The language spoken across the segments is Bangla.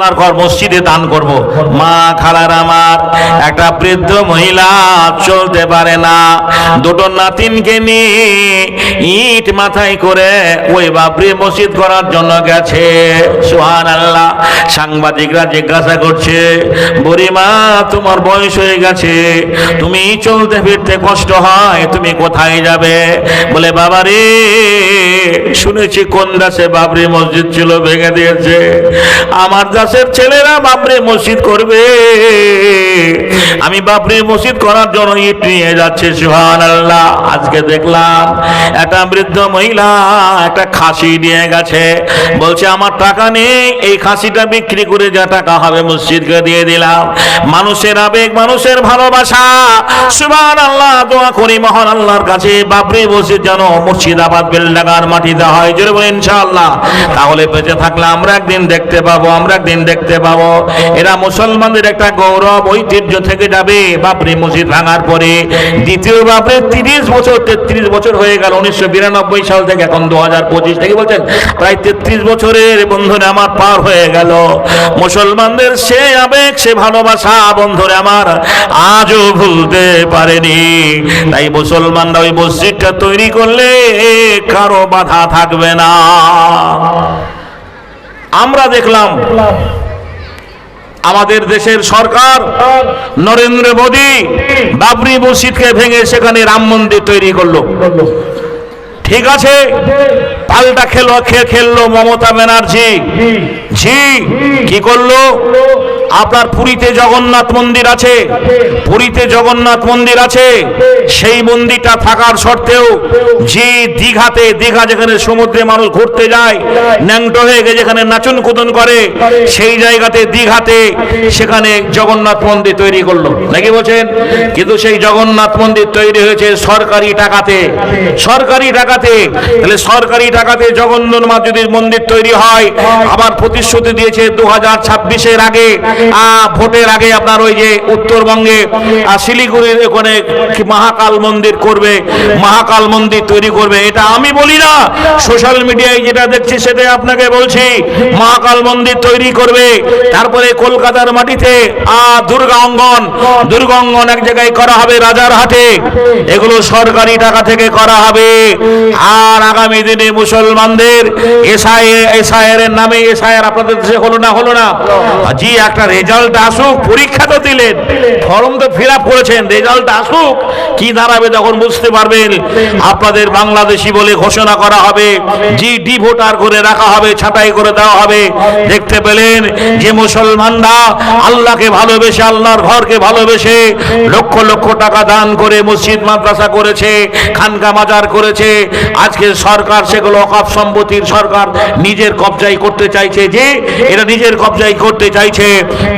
আল্লাহর ঘর মসজিদে দান করব। মা খালার আমার, একটা বৃদ্ধ মহিলা চলতে পারে না। দুটো নাতিনকে নিয়ে ইট মাথায় করে ওই বাবরি মসজিদ করার জন্য গেছে। সুহান আল্লাহ সাংবাদিকরা জিজ্ঞাসা করছে, বুড়িমা, তোমার বয়স হয়ে গেছে, তুমি চলতে ফিরতে কষ্ট হয়, তুমি কোথায় যাবে? বলে বাবা রে শুনেছি কোন দাসে বাবরি মসজিদ ছিল, ভেঙে দিয়েছে। আমার দাসের ছেলেরা বাবরি মসজিদ করবে। আমি বাবরি মসজিদ করার জন্য ইট নিয়ে যাচ্ছে সুহান আল্লাহ আজকে দেখলাম একটা বৃদ্ধ মহিলা একটা খাসি নিয়ে গেছে। বলছে, আমার টাকা নেই, এই খাসিটা বিক্রি করে যা টাকা হবে মসজিদকে দিয়ে দিলাম। মানুষের আবেগ, মানুষের ভালোবাসা। সুবহান আল্লাহ দোয়া করি মহান আল্লাহর কাছে। বাপরে মসজিদ যেন মুর্শিদাবাদ বেলডাঙ্গার মাটিতে হয়। জোরে বলে ইনশাআল্লাহ। তাহলে বেঁচে থাকলে আমরা একদিন দেখতে পাবো, আমরা একদিন দেখতে পাবো। এরা মুসলমানদের একটা গৌরব, ঐতিহ্য থেকে যাবে। বাবরি মসজিদ ভাঙার পরে দ্বিতীয় বাবরি তিরিশ বছর, তেত্রিশ বছর হয়ে গেল। উনিশশো বিরানব্বই সাল থেকে এখন দু হাজার পঁচিশ। থেকে বলছেন, প্রায় তেত্রিশ বছরের বন্ধুরে আমার পার হয়ে গেল। মুসলমানদের সে আবেগ, সে ভালোবাসা, বন্ধুরে আমার আজও ভুলতে পারেনি। তাই মুসলমানরা ওই মসজিদটা তৈরি করলে কারও বাধা থাকবে না। আমরা দেখলাম আমাদের দেশের সরকার নরেন্দ্র মোদী বাবরি মসজিদকে ভেঙে সেখানে রাম মন্দির তৈরি করল। ঠিক আছে? পাল্টা খেলো খেললো মমতা ব্যানার্জি। জি। কি করল? আপনার পুরীতে জগন্নাথ মন্দির আছে। পুরীতে জগন্নাথ মন্দির আছে। সেই মন্দিরটা থাকার সত্ত্বেও যে দীঘাতে দীঘা যেখানে সমুদ্রে মানুষ ঘুরতে যায় ন্যাংটো হয়ে গিয়ে যেখানে নাচন কুদন করে সেই জায়গাতে দীঘাতে সেখানে জগন্নাথ মন্দির তৈরি করল। নাকি বলছেন? কিন্তু সেই জগন্নাথ মন্দির তৈরি হয়েছে সরকারি টাকাতে। সরকারি টাকাতে। তাহলে সরকারি টাকাতে জগন্নাথ মাতুদির মন্দির তৈরি হয়। আবার প্রতিশ্রুতি দিয়েছে দু হাজার ছাব্বিশের আগে। ভোটের আগে আপনার ওই যে উত্তরবঙ্গে শিলিগুড়ির ওখানে মহাকাল মন্দির করবে মহাকাল মন্দির তৈরি করবে এটা আমি বলি না। সোশ্যাল মিডিয়ায় যেটা দেখছি সেটাই আপনাকে বলছি। মহাকাল মন্দির তৈরি করবে। তারপরে কলকাতার মাটিতে আ দুর্গা অঙ্গন। দুর্গা অঙ্গন এক জায়গায় করা হবে রাজার হাটে এগুলো সরকারি টাকা থেকে করা হবে। আর আগামী দিনে মুসলমানদের এসআই, এসআইআর এর নামে এসআইআর আপনাদের দেশে হলো না হলো না। জি, একটা রেজাল্ট আসুক, পরীক্ষা তো দিলেন, ফর্ম তো ফিল আপ করেছেন রেজাল্ট আসুক, কি দাঁড়াবে তখন বুঝতে পারবেন। আপনাদের বাংলাদেশি বলে ঘোষণা করা হবে, জি, ডি ভোটার করে রাখা হবে, ছাঁটাই করে দেওয়া হবে। দেখতে পেলেন যে মুসলমানরা আল্লাহকে ভালোবেসে, আল্লাহর ঘরকে ভালোবেসে লক্ষ লক্ষ টাকা দান করে মসজিদ, মাদ্রাসা করেছে, খানকা মাজার করেছে। আজকে সরকার সেগুলো অকাপ সম্পত্তির সরকার নিজের কবজাই করতে চাইছে যে এটা নিজের কবজাই করতে চাইছে।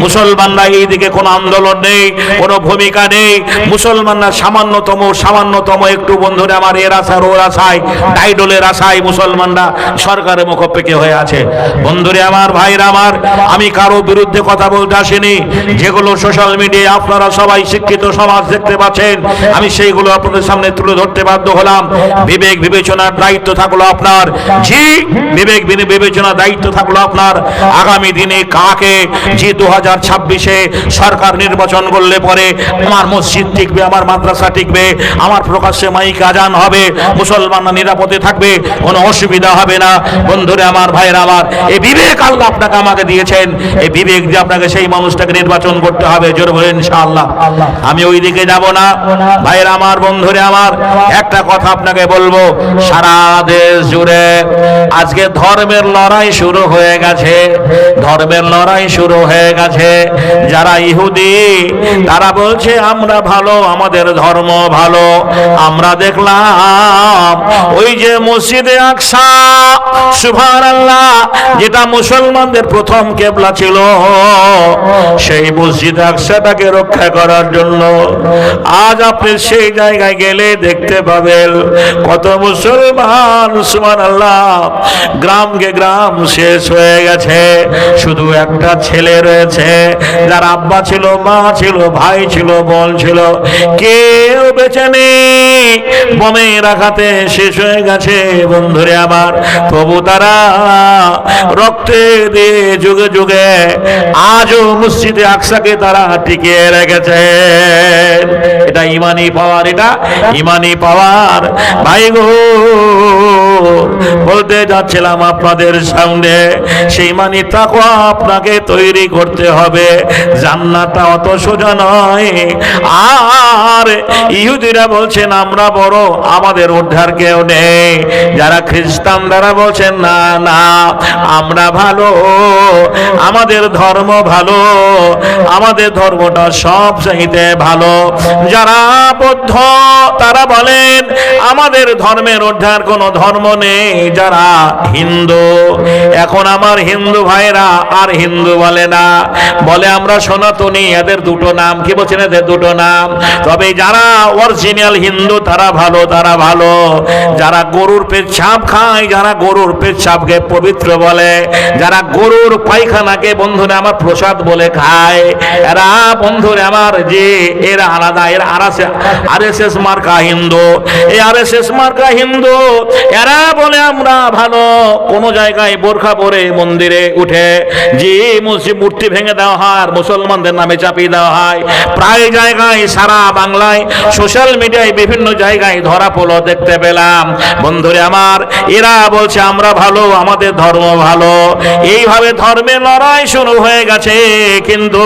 মুসলমানরা এই দিকে কোনো আন্দোলন নেই, কোনো ভূমিকা নেই। মুসলমানরা সামান্যতম সামান্যতম একটু বন্ধুরা আমার এর আশার ওর আশায়, ডাইডলের আশায় মুসলমানরা সরকারের মুখপেকে হয়ে আছে। বন্ধুরে আমার, ভাইরা আমার, আমি কারও বিরুদ্ধে কথা বলতে আসিনি। যেগুলো সোশ্যাল মিডিয়ায় আপনারা সবাই শিক্ষিত সমাজ দেখতে পাচ্ছেন। আমি সেইগুলো আপনাদের সামনে তুলে ধরতে বাধ্য হলাম। বিবেক বিবেচনার দায়িত্ব থাকল আপনার জি, বিবেক বিবেচনার দায়িত্ব থাকল আপনার। আগামী দিনে কাকে? জি দু হাজার ছাব্বিশে সরকার নির্বাচন করলে পরে আমার মসজিদ টিকবে, আমার মাদ্রাসা টিকবে, আমার প্রকাশ্যে মাইক আজান হবে মুসলমানরা নিরাপদে থাকবে, কোনো অসুবিধা হবে না। বন্ধুরে আমার ভাইয়ের আমার, এই বিবেক আল্লাহ আপনাকে আমাকে দিয়েছেন, এই বিবেক দিয়ে আপনাকে সেই মানুষটাকে নির্বাচন করতে হবে, জোর বলে ইনশাআল্লাহ। আমি ওই দিকে যাব না। ভাইয়ের আমার, বন্ধুরে আমার, একটা কথা আপনাকে বলব, সারা দেশ জুড়ে আজকে ধর্মের লড়াই শুরু হয়ে গেছে। ধর্মের লড়াই শুরু হয়ে গেছে। যারা ইহুদি, তারা বলছে, আমরা ভালো, আমাদের ধর্ম ভালো। আমরা দেখলাম, ওই যে মসজিদে আকসা সুভান আল্লাহ যেটা মুসলমানদের প্রথম কেবলা ছিল, সেই মসজিদ আকসাটাকে রক্ষা করার জন্য আজ আপনি সেই জায়গায় গেলে দেখতে পাবেন, কত মুসলমান সুমান আল্লাহ গ্রামকে গ্রাম শেষ হয়ে গেছে। শুধু একটা ছেলে রয়েছে। যার আব্বা ছিল, মা ছিল, ভাই ছিল, বোন ছিল। কেউ বেঁচে নেই। বোমের আঘাতে শেষ হয়ে গেছে। বন্ধুরে আমার, তবু তারা রক্তে দিয়ে যুগে যুগে আজও মসজিদে আকসাকে তারা টিকিয়ে রেখেছে। এটা ইমানি পাওয়ার, এটা ইমানি পাওয়ার। ভাই গো বলতে যাচ্ছিলাম আপনাদের সামনে। সেই মানি তাকওয়া আপনাকে তৈরি করতে হবে। জান্নাতটা অত সোজা নয়। আর ইহুদিরা বলছেন, আমরা বড়, আমাদের উদ্ধার কেউ নেই। যারা খ্রিস্টান, তারা বলছেন, না না, আমরা ভালো, আমাদের ধর্ম ভালো, আমাদের ধর্মটা সব চাইতে ভালো। যারা বৌদ্ধ, তারা বলেন, আমাদের ধর্মের উদ্ধার কোনো ধর্ম নেই যারা হিন্দু, এখন আমার হিন্দু ভাইরা আর হিন্দু বলে না। বলে আমরা সনাতনী, এদের দুটো নাম, কি বলছেন এদের দুটো নাম? তবে যারা অরিজিনাল হিন্দু, তারা ভালো তারা ভালো। যারা গরুর পেচ্ছাপ খায়, যারা গরুর পেচ্ছাপকে পবিত্র বলে। যারা গরুর পায়খানাকে বন্ধুরা আমার প্রসাদ বলে খায়। এরা বন্ধুরে আমার যে, এরা আলাদা, এরা আর এস এস মার্কা হিন্দু। এই আর এস এস মার্কা হিন্দু, এরা বলে আমরা ভালো। কোন জায়গায় বোরখা পরে মন্দিরে উঠে যে মসজিদ মূর্তি ভেঙে দেওয়া হয়, মুসলমানদের নামে চাপিয়ে দেওয়া হয়। প্রায় জায়গায় সারা বাংলায় সোশ্যাল মিডিয়ায় বিভিন্ন জায়গায় ধরা পড়ল দেখতে পেলাম। বন্ধুরে আমার, এরা বলছে, আমরা ভালো, আমাদের ধর্ম ভালো। এইভাবে ধর্মের লড়াই শুরু হয়ে গেছে। কিন্তু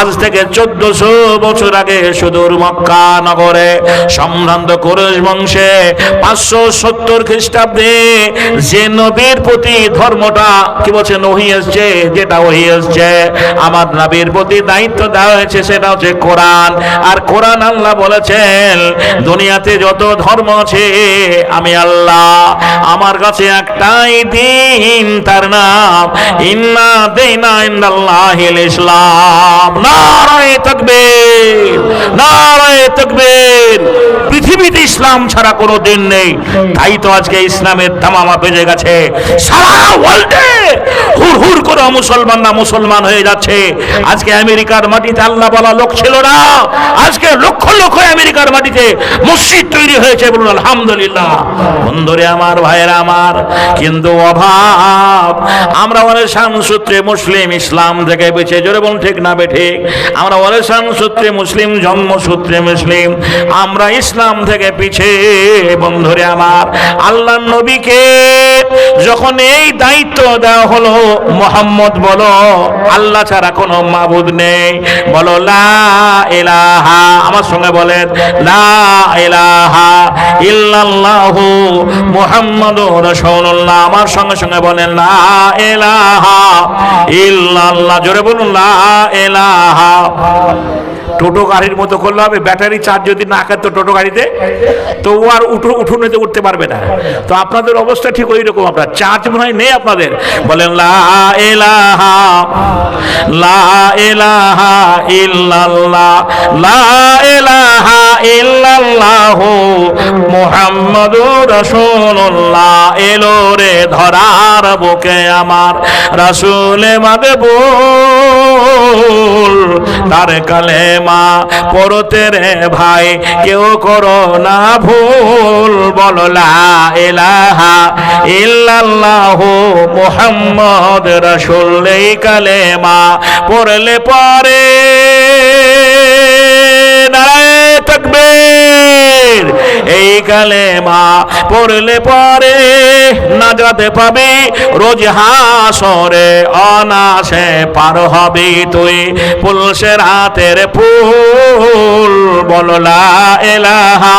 আজ থেকে চোদ্দশো বছর আগে সুদূর মক্কা নগরে সম্ভ্রান্ত কুরুশ বংশে পাঁচশো সত্তর খ্রিস্টাব্দে যে নবীর প্রতি ধর্মটা, কি বলছে নহি এসছে, যেটা ওহি এসছে, আমার নবীর প্রতি দায়িত্ব দেওয়া হয়েছে, সেটা হচ্ছে কোরআন। আর কোরআন আল্লাহ বলেছেন, দুনিয়াতে যত ধর্ম আছে, আমি আল্লাহ, আমার কাছে একটাই দিন, তার নাম, ইন্না দেনা ইন্দাল্লাহিল ইসলাম। নারায়ে তাকবীর। পৃথিবীতে ইসলাম ছাড়া কোনো দিন নেই। তাই তো আজকে ইসলামের তামামা বেজে গেছে। সারা ওয়ার্ল্ডে মুসলমানরা মুসলমান হয়ে যাচ্ছে। আজকে আমেরিকার মাটিতে আল্লাহ বলা লোক ছিল না। আজকে লক্ষ লক্ষ আমেরিকার মাটিতে মসজিদ তৈরি হয়েছে বলুন, আলহামদুলিল্লাহ। বন্ধুরে আমার, ভাইয়েরা আমার, কিন্তু অভাব। আমরা অনেশান সূত্রে মুসলিম ইসলাম থেকে বেঁচে, জোরে বলুন, ঠিক না বেঠিক? আমরা অনেশান সূত্রে মুসলিম জন্মসূত্রে মুসলিম। আমরা ইসলাম থেকে পিছে, বন্ধুরে আমার। আল্লাহ নবীকে যখন এই দায়িত্ব দেওয়া হলো, মোহাম্মদ বলো, আল্লাহ ছাড়া কোনো মাবুদ নেই। বলো, লা ইলাহা, আমার সঙ্গে বলেন, লা ইলাহা ইল্লাল্লাহু মুহাম্মাদুর রাসূলুল্লাহ। আমার সঙ্গে সঙ্গে বলেন, লা ইলাহা ইল্লাল্লাহ। জোরে বলুন, লা ইলাহা। টোটো গাড়ির মতো করলে হবে, ব্যাটারি চার্জ যদি না তো টোটো গাড়িতে, তো ও আর উঠো উঠোনেতে উঠতে পারবে না। তো আপনাদের অবস্থা ঠিক ওই রকম আপনার। চার্জ মনে হয় নেই আপনাদের। বলেন, লা ইলাহা ধরার বুকে আমার তার কালেমা পড়তে রে ভাই, কেউ করো না ভুল। বলো, লা ইলাহা ইল্লাল্লাহু মুহাম্মদ রাসূল। এই কালেমা পড়লে পরে। এই কালেমা পড়লে পরে নাজাতে পাবি, রোজ হাসরে অনাসে পার হবি তুই। পুলসের হাতের ফুল বললা এলাহা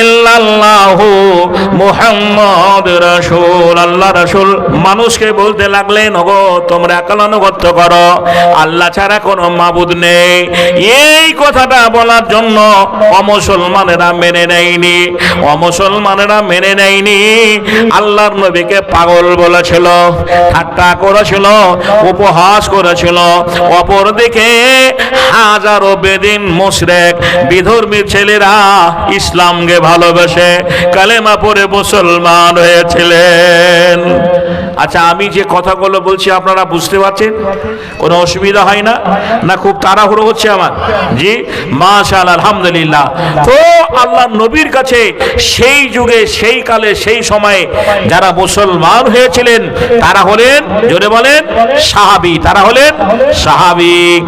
ইল্লাল্লাহু মুহাম্মদ রাসূল, আল্লাহ রাসূল। মানুষকে বলতে লাগলেন ওগো তোমরা একালানুগত্য করো। আল্লাহ ছাড়া কোনো মাবুদ নেই। এই কথাটা বলার জন্য অমুসলমানেরা মেনে নেয়নি, অমুসলমানেরা মেনে নেয়নি। আল্লাহর নবীকে পাগল বলেছিল, ঠাট্টা করেছিল, উপহাস করেছিল। অপরদিকে হাজারো বেদিন মুশরেক, বিধর্মী ছেলেরা ইসলামকে ভালোবেসে কালেমা পড়ে মুসলমান হয়েছিলেন। আচ্ছা আমি যে কথাগুলো বলছি, আপনারা বুঝতে পারছেন? কোনো অসুবিধা হয় না? না, খুব তাড়াহুড়ো হচ্ছে আমার। জি মাশাল আলহামদুলিল্লাহ। তো আল্লাহ নবীর কাছে সেই যুগে, সেই কালে, সেই সময়ে যারা মুসলমান হয়েছিলেন, তারা হলেন, জোরে বলেন, সাহাবি। তারা হলেন সাহাবি।